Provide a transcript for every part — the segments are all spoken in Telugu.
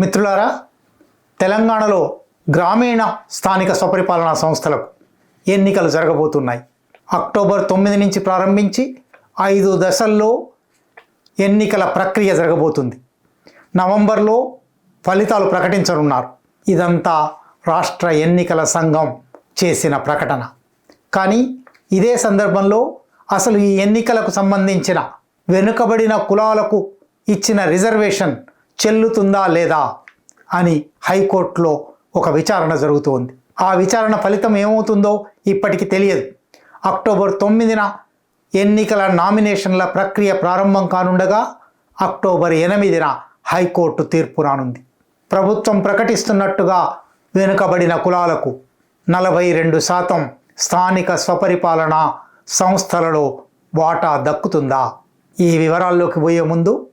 మిత్రులారా తెలంగాణలో గ్రామీణ స్థానిక స్వపరిపాలనా సంస్థలకు ఎన్నికలు జరగబోతున్నాయి. అక్టోబర్ తొమ్మిది నుంచి ప్రారంభించి ఐదు దశల్లో ఎన్నికల ప్రక్రియ జరగబోతుంది. నవంబర్లో ఫలితాలు ప్రకటించనున్నారు. ఇదంతా రాష్ట్ర ఎన్నికల సంఘం చేసిన ప్రకటన. కానీ ఇదే సందర్భంలో అసలు ఈ ఎన్నికలకు సంబంధించిన వెనుకబడిన కులాలకు ఇచ్చిన రిజర్వేషన్ చెల్లుతుందా లేదా అని హైకోర్టులో ఒక విచారణ జరుగుతోంది. ఆ విచారణ ఫలితం ఏమవుతుందో ఇప్పటికి తెలియదు. అక్టోబర్ తొమ్మిదిన ఎన్నికల నామినేషన్ల ప్రక్రియ ప్రారంభం కానుండగా అక్టోబర్ ఎనిమిదిన హైకోర్టు తీర్పు రానుంది. ప్రభుత్వం ప్రకటిస్తున్నట్టుగా వెనుకబడిన కులాలకు నలభై రెండు శాతం స్థానిక స్వపరిపాలన సంస్థలలో వాటా దక్కుతుందా? ఈ వివరాల్లోకి పోయే ముందు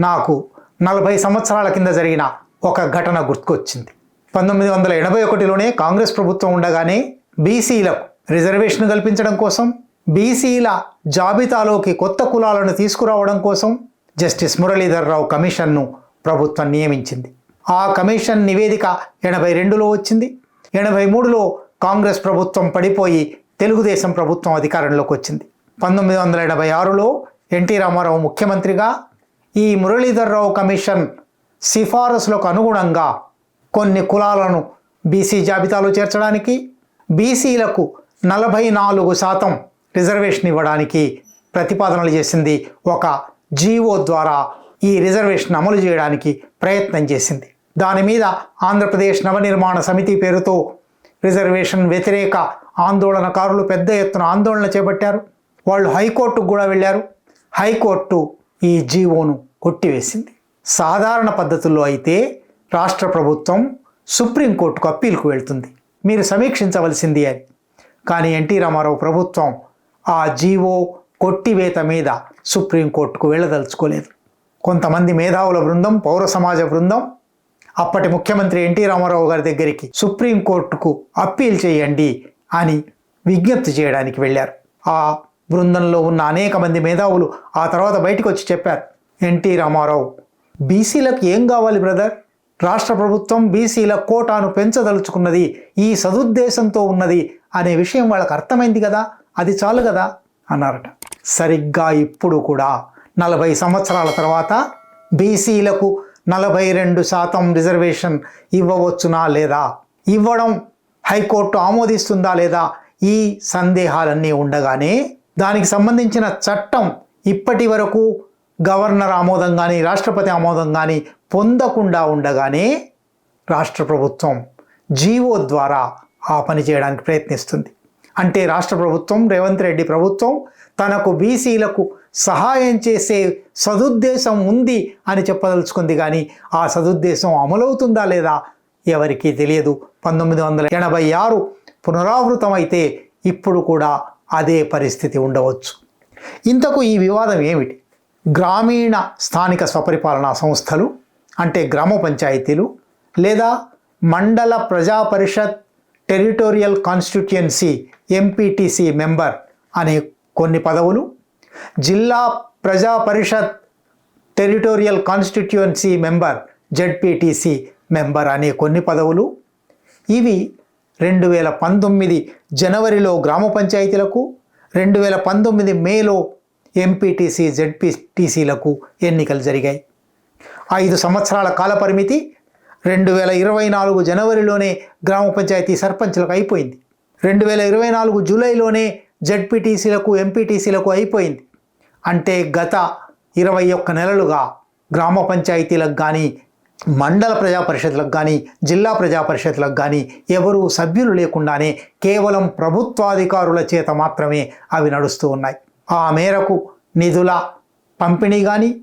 నాకు నలభై సంవత్సరాల కింద జరిగిన ఒక ఘటన గుర్తుకొచ్చింది. పంతొమ్మిది వందల ఎనభై ఒకటిలోనే కాంగ్రెస్ ప్రభుత్వం ఉండగానే బీసీలకు రిజర్వేషన్ కల్పించడం కోసం బీసీల జాబితాలోకి కొత్త కులాలను తీసుకురావడం కోసం జస్టిస్ మురళీధర్రావు కమిషన్ను ప్రభుత్వం నియమించింది. ఆ కమిషన్ నివేదిక ఎనభై రెండులో వచ్చింది. ఎనభై మూడులో కాంగ్రెస్ ప్రభుత్వం పడిపోయి తెలుగుదేశం ప్రభుత్వం అధికారంలోకి వచ్చింది. పంతొమ్మిది వందల ఎనభై ఆరులో ఎన్టీ రామారావు ముఖ్యమంత్రిగా ఈ మురళీధర్రావు కమిషన్ సిఫారసులకు అనుగుణంగా కొన్ని కులాలను బీసీ జాబితాలో చేర్చడానికి బీసీలకు నలభై నాలుగు శాతం రిజర్వేషన్ ఇవ్వడానికి ప్రతిపాదనలు చేసింది ఒక జీవో ద్వారా ఈ రిజర్వేషన్ అమలు చేయడానికి ప్రయత్నం చేసింది. దాని మీద ఆంధ్రప్రదేశ్ నవనిర్మాణ సమితి పేరుతో రిజర్వేషన్ వ్యతిరేక ఆందోళనకారులు పెద్ద ఎత్తున ఆందోళన చేపట్టారు. వాళ్ళు హైకోర్టుకు కూడా వెళ్ళారు. హైకోర్టు ఈ జీవోను కొట్టివేసింది. సాధారణ పద్ధతుల్లో అయితే రాష్ట్ర ప్రభుత్వం సుప్రీంకోర్టుకు అప్పీల్కు వెళ్తుంది. మీరు సమీక్షించవలసింది అని కానీ ఎన్టీ రామారావు ప్రభుత్వం ఆ జీవో కొట్టివేత మీద సుప్రీంకోర్టుకు వెళ్ళదలుచుకోలేదు. కొంతమంది మేధావుల బృందం పౌర సమాజ బృందం అప్పటి ముఖ్యమంత్రి ఎన్టీ రామారావు గారి దగ్గరికి సుప్రీంకోర్టుకు అప్పీల్ చేయండి అని విజ్ఞప్తి చేయడానికి వెళ్ళారు. ఆ బృందంలో ఉన్న అనేక మంది మేధావులు ఆ తర్వాత బయటకు వచ్చి చెప్పారు. ఎన్టీ రామారావు బీసీలకు ఏం కావాలి బ్రదర్? రాష్ట్ర ప్రభుత్వం బీసీల కోటాను పెంచదలుచుకున్నది ఈ సదుద్దేశంతో ఉన్నది అనే విషయం వాళ్ళకి అర్థమైంది కదా? అది చాలు కదా? అన్నారట. సరిగ్గా ఇప్పుడు కూడా నలభై సంవత్సరాల తర్వాత బీసీలకు నలభై రెండు శాతం రిజర్వేషన్ ఇవ్వవచ్చునా లేదా? ఇవ్వడం హైకోర్టు ఆమోదిస్తుందా లేదా? ఈ సందేహాలన్నీ ఉండగానే దానికి సంబంధించిన చట్టం ఇప్పటి వరకు గవర్నర్ ఆమోదం కానీ రాష్ట్రపతి ఆమోదం కానీ పొందకుండా ఉండగానే రాష్ట్ర ప్రభుత్వం జీవో ద్వారా ఆ పని చేయడానికి ప్రయత్నిస్తుంది. అంటే రాష్ట్ర ప్రభుత్వం రేవంత్ రెడ్డి ప్రభుత్వం తనకు బీసీలకు సహాయం చేసే సదుద్దేశం ఉంది అని చెప్పదలుచుకుంది కానీ ఆ సదుద్దేశం అమలవుతుందా లేదా ఎవరికీ తెలియదు. పంతొమ్మిది వందల ఎనభై ఆరు పునరావృతమైతే ఇప్పుడు కూడా అదే పరిస్థితి ఉండవచ్చు. ఇంతకు ఈ వివాదం ఏమిటి? గ్రామీణ స్థానిక స్వపరిపాలనా సంస్థలు అంటే గ్రామ పంచాయతీలు లేదా మండల ప్రజా పరిషత్ టెరిటోరియల్ కాన్స్టిట్యుయెన్సీ ఎంపీటీసీ మెంబర్ అనే కొన్ని పదవులు జిల్లా ప్రజా పరిషత్ territorial constituency member ZPTC member అనే కొన్ని పదవులు ఇవి రెండు వేల పంతొమ్మిది జనవరిలో గ్రామ పంచాయతీలకు రెండు వేల పంతొమ్మిది మేలో ఎంపీటీసీ జెడ్పీటీసీలకు ఎన్నికలు జరిగాయి. ఐదు సంవత్సరాల కాలపరిమితి రెండు వేల ఇరవై నాలుగు జనవరిలోనే గ్రామ పంచాయతీ సర్పంచ్లకు అయిపోయింది. రెండు వేల ఇరవై నాలుగు జూలైలోనే జెడ్పీటీసీలకు ఎంపీటీసీలకు అయిపోయింది. అంటే గత ఇరవై ఒక్క నెలలుగా గ్రామ పంచాయతీలకు కానీ మండల ప్రజా పరిషత్లకు కానీ జిల్లా ప్రజా పరిషత్లకు కానీ ఎవరూ సభ్యులు లేకుండానే కేవలం ప్రభుత్వాధికారుల చేత మాత్రమే అవి నడుస్తూ ఉన్నాయి. ఆ మేరకు నిధుల పంపిణీ కానీ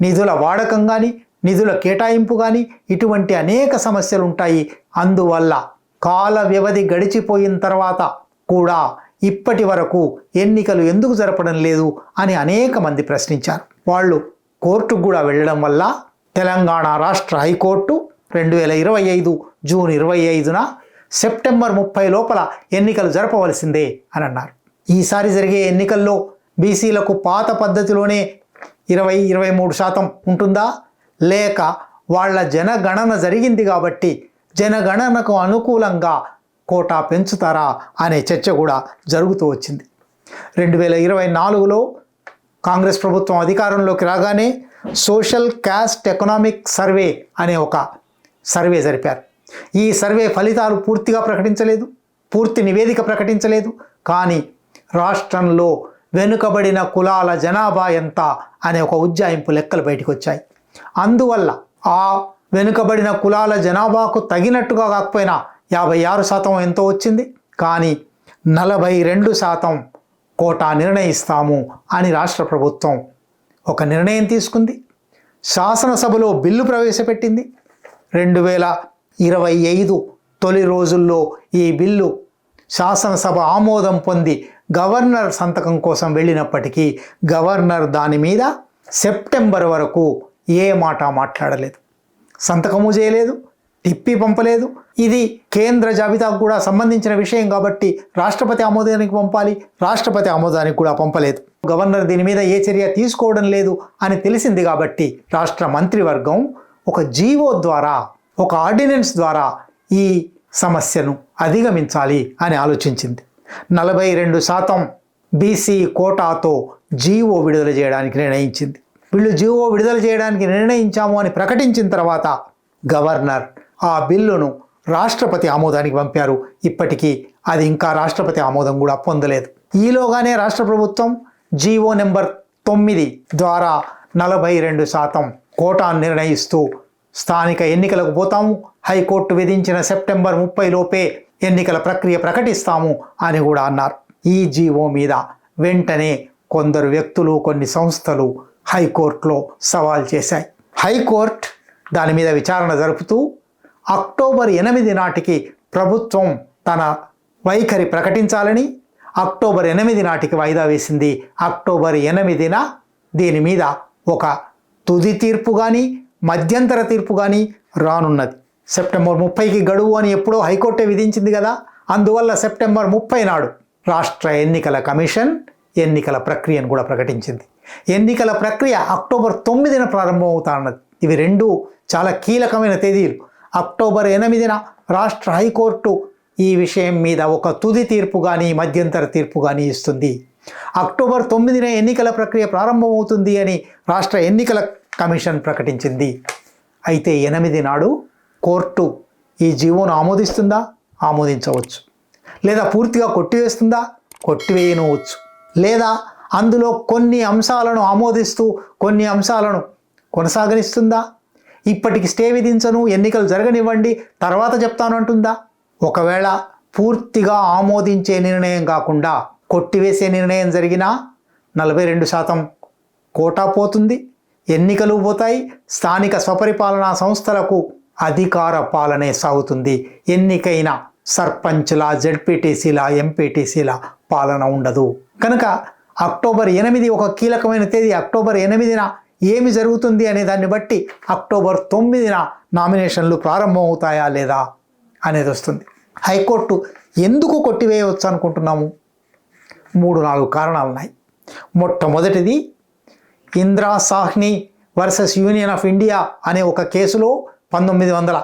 నిధుల వాడకం కానీ నిధుల కేటాయింపు కానీ ఇటువంటి అనేక సమస్యలు ఉంటాయి. అందువల్ల కాల వ్యవధి గడిచిపోయిన తర్వాత కూడా ఇప్పటి వరకు ఎన్నికలు ఎందుకు జరపడం లేదు అని అనేక మంది ప్రశ్నించారు. వాళ్ళు కోర్టుకు కూడా వెళ్ళడం వల్ల తెలంగాణ రాష్ట్ర హైకోర్టు రెండు వేల ఇరవై ఐదు జూన్ ఇరవై ఐదున సెప్టెంబర్ ముప్పై లోపల ఎన్నికలు జరపవలసిందే అని అన్నారు. ఈసారి జరిగే ఎన్నికల్లో బీసీలకు పాత పద్ధతిలోనే ఇరవై ఇరవై మూడు శాతం ఉంటుందా? లేక వాళ్ళ జనగణన జరిగింది కాబట్టి జనగణనకు అనుకూలంగా కోటా పెంచుతారా అనే చర్చ కూడా జరుగుతూ వచ్చింది. రెండు వేల ఇరవై నాలుగులో కాంగ్రెస్ ప్రభుత్వం అధికారంలోకి రాగానే సోషల్ క్యాస్ట్ ఎకనామిక్ సర్వే అనే ఒక సర్వే జరిపారు. ఈ సర్వే ఫలితాలు పూర్తిగా ప్రకటించలేదు పూర్తి నివేదిక ప్రకటించలేదు కానీ రాష్ట్రంలో వెనుకబడిన కులాల జనాభా ఎంత అనే ఒక ఉజ్జాయింపు లెక్కలు బయటకు వచ్చాయి. అందువల్ల ఆ వెనుకబడిన కులాల జనాభాకు తగినట్టుగా కాకపోయినా యాభై ఆరు శాతం ఎంతో వచ్చింది కానీ నలభై రెండు శాతం కోటా నిర్ణయిస్తాము అని రాష్ట్ర ప్రభుత్వం ఒక నిర్ణయం తీసుకుంది. శాసనసభలో బిల్లు ప్రవేశపెట్టింది. రెండు వేల ఇరవై ఐదు తొలి రోజుల్లో ఈ బిల్లు శాసనసభ ఆమోదం పొంది గవర్నర్ సంతకం కోసం వెళ్ళినప్పటికీ గవర్నర్ దాని మీద సెప్టెంబర్ వరకు ఏ మాట మాట్లాడలేదు. సంతకము చేయలేదు తిప్పి పంపలేదు. ఇది కేంద్ర జాబితాకు కూడా సంబంధించిన విషయం కాబట్టి రాష్ట్రపతి ఆమోదానికి పంపాలి రాష్ట్రపతి ఆమోదానికి కూడా పంపలేదు. గవర్నర్ దీని మీద ఏ చర్య తీసుకోవడం లేదు అని తెలిసింది కాబట్టి రాష్ట్ర మంత్రివర్గం ఒక జీవో ద్వారా ఒక ఆర్డినెన్స్ ద్వారా ఈ సమస్యను అధిగమించాలి అని ఆలోచించింది. నలభై రెండు శాతం బీసీ కోటాతో జీవో విడుదల చేయడానికి నిర్ణయించింది. వీళ్ళు జీవో విడుదల చేయడానికి నిర్ణయించాము అని ప్రకటించిన తర్వాత గవర్నర్ ఆ బిల్లును రాష్ట్రపతి ఆమోదానికి పంపారు. ఇప్పటికీ అది ఇంకా రాష్ట్రపతి ఆమోదం కూడా పొందలేదు. ఈలోగానే రాష్ట్ర ప్రభుత్వం జీవో నెంబర్ తొమ్మిది ద్వారా నలభై రెండు శాతం కోటాను నిర్ణయిస్తూ స్థానిక ఎన్నికలకు పోతాము. హైకోర్టు విధించిన సెప్టెంబర్ ముప్పై లోపే ఎన్నికల ప్రక్రియ ప్రకటిస్తాము అని కూడా అన్నారు. ఈ జీవో మీద వెంటనే కొందరు వ్యక్తులు కొన్ని సంస్థలు హైకోర్టులో సవాల్ చేశాయి. హైకోర్టు దాని మీద విచారణ జరుపుతూ అక్టోబర్ ఎనిమిది నాటికి ప్రభుత్వం తన వైఖరి ప్రకటించాలని అక్టోబర్ ఎనిమిది నాటికి వాయిదా వేసింది. అక్టోబర్ ఎనిమిదిన దీని మీద ఒక తుది తీర్పు కానీ మధ్యంతర తీర్పు కానీ రానున్నది. సెప్టెంబర్ ముప్పైకి గడువు అని ఎప్పుడో హైకోర్టే విధించింది కదా. అందువల్ల సెప్టెంబర్ ముప్పై నాడు రాష్ట్ర ఎన్నికల కమిషన్ ఎన్నికల ప్రక్రియను కూడా ప్రకటించింది. ఎన్నికల ప్రక్రియ అక్టోబర్ తొమ్మిదిన ప్రారంభమవుతాన్నది. ఇవి రెండు చాలా కీలకమైన తేదీలు. అక్టోబర్ ఎనిమిదిన రాష్ట్ర హైకోర్టు ఈ విషయం మీద ఒక తుది తీర్పు కానీ మధ్యంతర తీర్పు కానీ ఇస్తుంది. అక్టోబర్ తొమ్మిదిన ఎన్నికల ప్రక్రియ ప్రారంభమవుతుంది అని రాష్ట్ర ఎన్నికల కమిషన్ ప్రకటించింది. అయితే ఎనిమిది నాడు కోర్టు ఈ జీవోను ఆమోదిస్తుందా? ఆమోదించవచ్చు. లేదా పూర్తిగా కొట్టివేస్తుందా? కొట్టివేయనవచ్చు. లేదా అందులో కొన్ని అంశాలను ఆమోదిస్తూ కొన్ని అంశాలను కొనసాగనిస్తుందా? ఇప్పటికి స్టే విధించను ఎన్నికలు జరగనివ్వండి తర్వాత చెప్తాను అంటుందా? ఒకవేళ పూర్తిగా ఆమోదించే నిర్ణయం కాకుండా కొట్టివేసే నిర్ణయం జరిగినా నలభై రెండు శాతం కోటా పోతుంది. ఎన్నికలు పోతాయి. స్థానిక స్వపరిపాలనా సంస్థలకు అధికార పాలనే సాగుతుంది. ఎన్నికైన సర్పంచ్ల జడ్పీటీసీల ఎంపీటీసీల పాలన ఉండదు. కనుక అక్టోబర్ ఎనిమిది ఒక కీలకమైన తేదీ. అక్టోబర్ ఎనిమిదిన ఏమి జరుగుతుంది అనే దాన్ని బట్టి అక్టోబర్ తొమ్మిదిన నామినేషన్లు ప్రారంభమవుతాయా లేదా అనేది వస్తుంది హైకోర్టు ఎందుకు కొట్టివేయవచ్చు అనుకుంటున్నాము? మూడు నాలుగు కారణాలు ఉన్నాయి మొట్టమొదటిది Indra Sawhney versus Union of India అనే ఒక కేసులో పంతొమ్మిది వందల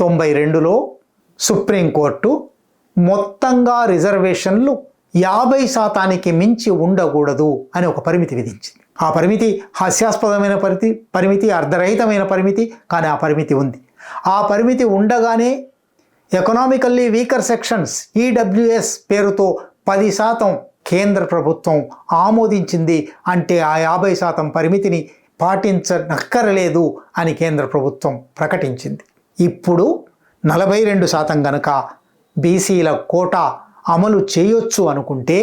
తొంభై రెండులో సుప్రీంకోర్టు మొత్తంగా రిజర్వేషన్లు యాభై శాతానికి మించి ఉండకూడదు అని ఒక పరిమితి విధించింది. ఆ పరిమితి హాస్యాస్పదమైన పరిమితి పరిమితి అర్ధరహితమైన పరిమితి కానీ ఆ పరిమితి ఉంది. ఆ పరిమితి ఉండగానే ఎకనామికల్లీ వీకర్ సెక్షన్స్ ఈడబ్ల్యూఎస్ పేరుతో పది శాతం కేంద్ర ప్రభుత్వం ఆమోదించింది అంటే ఆ యాభై శాతం పరిమితిని పాటించనక్కరలేదు అని కేంద్ర ప్రభుత్వం ప్రకటించింది. ఇప్పుడు నలభై రెండు శాతం గనక బీసీల కోటా అమలు చేయొచ్చు అనుకుంటే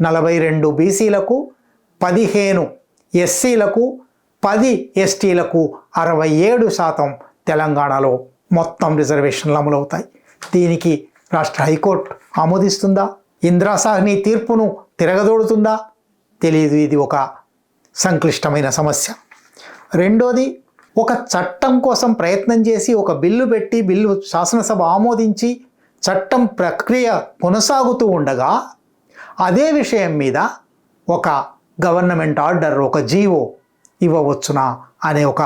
నలభై రెండు బీసీలకు పదిహేను ఎస్సీలకు పది ఎస్టీలకు అరవై ఏడు శాతం తెలంగాణలో మొత్తం రిజర్వేషన్లు అమలవుతాయి. దీనికి రాష్ట్ర హైకోర్టు ఆమోదిస్తుందా? ఇంద్రాసాహ్ని తీర్పును తిరగదోడుతుందా? తెలియదు ఇది ఒక సంక్లిష్టమైన సమస్య. రెండోది ఒక చట్టం కోసం ప్రయత్నం చేసి ఒక బిల్లు పెట్టి బిల్లు శాసనసభ ఆమోదించి చట్టం ప్రక్రియ కొనసాగుతూ ఉండగా అదే విషయం మీద ఒక గవర్నమెంట్ ఆర్డర్ ఒక జీవో ఇవ్వవచ్చునా? అనే ఒక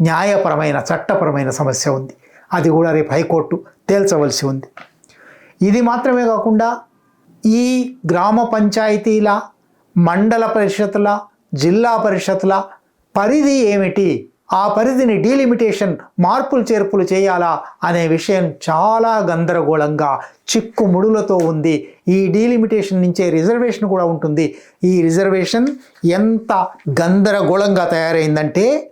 న్యాయపరమైన చట్టపరమైన సమస్య ఉంది. అది కూడా రేపు హైకోర్టు తేల్చవలసి ఉంది. ఇది మాత్రమే కాకుండా ఈ గ్రామ పంచాయతీల మండల పరిషత్ల జిల్లా పరిషత్ల పరిధి ఏమిటి? ఆ పరిధిని డీలిమిటేషన్ మార్పులు చేర్పులు చేయాలా అనే విషయం చాలా గందరగోళంగా చిక్కుముడులతో ఉంది. ఈ డీలిమిటేషన్ నుంచే రిజర్వేషన్ కూడా ఉంటుంది. ఈ రిజర్వేషన్ ఎంత గందరగోళంగా తయారైందంటే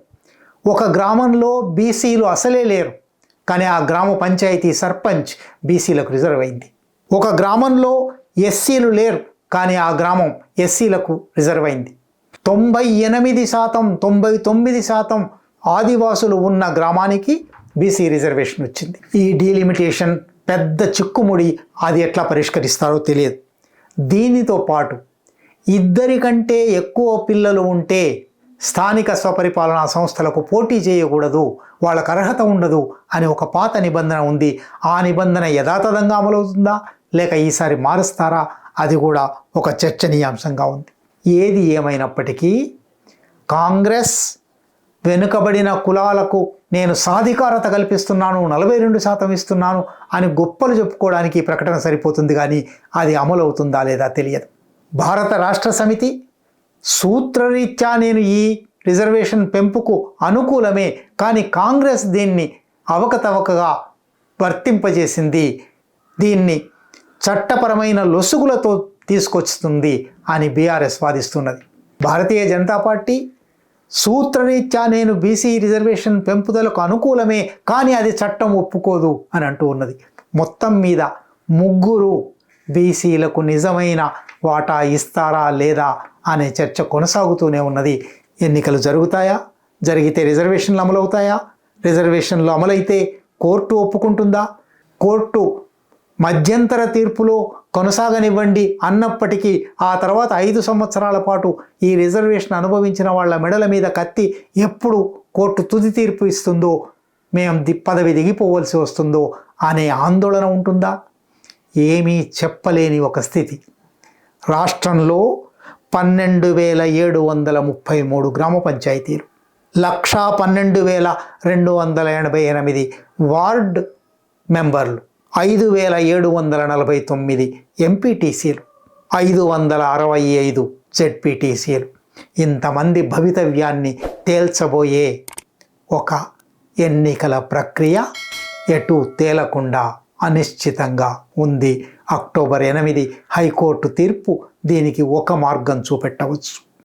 ఒక గ్రామంలో బీసీలు అసలే లేరు. కానీ ఆ గ్రామ పంచాయతీ సర్పంచ్ బీసీలకు రిజర్వ్ అయింది. ఒక గ్రామంలో ఎస్సీలు లేరు కానీ ఆ గ్రామం ఎస్సీలకు రిజర్వ్ అయింది. తొంభై ఎనిమిది శాతం తొంభై తొమ్మిది శాతం ఆదివాసులు ఉన్న గ్రామానికి బీసీ రిజర్వేషన్ వచ్చింది. ఈ డీలిమిటేషన్ పెద్ద చిక్కుముడి అది ఎట్లా పరిష్కరిస్తారో తెలియదు. దీనితో పాటు ఇద్దరికంటే ఎక్కువ పిల్లలు ఉంటే స్థానిక స్వపరిపాలనా సంస్థలకు పోటీ చేయకూడదు వాళ్ళకు అర్హత ఉండదు అని ఒక పాత నిబంధన ఉంది. ఆ నిబంధన యథాతథంగా అమలవుతుందా? లేక ఈసారి మారుస్తారా? అది కూడా ఒక చర్చనీయాంశంగా ఉంది. ఏది ఏమైనప్పటికీ కాంగ్రెస్ వెనుకబడిన కులాలకు నేను సాధికారత కల్పిస్తున్నాను నలభై రెండు శాతం ఇస్తున్నాను అని గొప్పలు చెప్పుకోవడానికి ప్రకటన సరిపోతుంది కానీ అది అమలు అవుతుందా లేదా తెలియదు. భారత రాష్ట్ర సమితి సూత్రరీత్యా నేను ఈ రిజర్వేషన్ పెంపుకు అనుకూలమే కానీ కాంగ్రెస్ దీన్ని అవకతవకగా వర్తింపజేసింది. దీన్ని చట్టపరమైన లొసుగులతో తీసుకొస్తుంది అని బీఆర్ఎస్ వాదిస్తున్నది. భారతీయ జనతా పార్టీ సూత్రరీత్యా నేను బీసీ రిజర్వేషన్ పెంపుదలకు అనుకూలమే కానీ అది చట్టం ఒప్పుకోదు అని అంటూ ఉన్నది. మొత్తం మీద ముగ్గురు బీసీలకు నిజమైన వాటా ఇస్తారా లేదా అనే చర్చ కొనసాగుతూనే ఉన్నది. ఎన్నికలు జరుగుతాయా? జరిగితే రిజర్వేషన్లు అమలవుతాయా? రిజర్వేషన్లు అమలైతే కోర్టు ఒప్పుకుంటుందా? కోర్టు మధ్యంతర తీర్పులో కొనసాగనివ్వండి అన్నప్పటికీ ఆ తర్వాత ఐదు సంవత్సరాల పాటు ఈ రిజర్వేషన్ అనుభవించిన వాళ్ళ మెడల మీద కత్తి ఎప్పుడు కోర్టు తుది తీర్పు ఇస్తుందో మేము ది పదవి దిగిపోవలసి వస్తుందో అనే ఆందోళన ఉంటుందా? ఏమీ చెప్పలేని ఒక స్థితి. రాష్ట్రంలో పన్నెండు వేల ఏడు వందల ముప్పై మూడు గ్రామ పంచాయతీలు. లక్షా పన్నెండు వేల రెండు వందల ఎనభై ఎనిమిది వార్డ్ మెంబర్లు. ఐదు వేల ఏడు వందల నలభై తొమ్మిది ఎంపీటీసీలు. ఐదు వందల అరవై ఐదు జెడ్పీటీసీలు. ఇంతమంది భవితవ్యాన్ని తేల్చబోయే ఒక ఎన్నికల ప్రక్రియ ఎటు తేలకుండా అనిశ్చితంగా ఉంది. అక్టోబర్ ఎనిమిది హైకోర్టు తీర్పు దీనికి ఒక మార్గం చూపెట్టవచ్చు.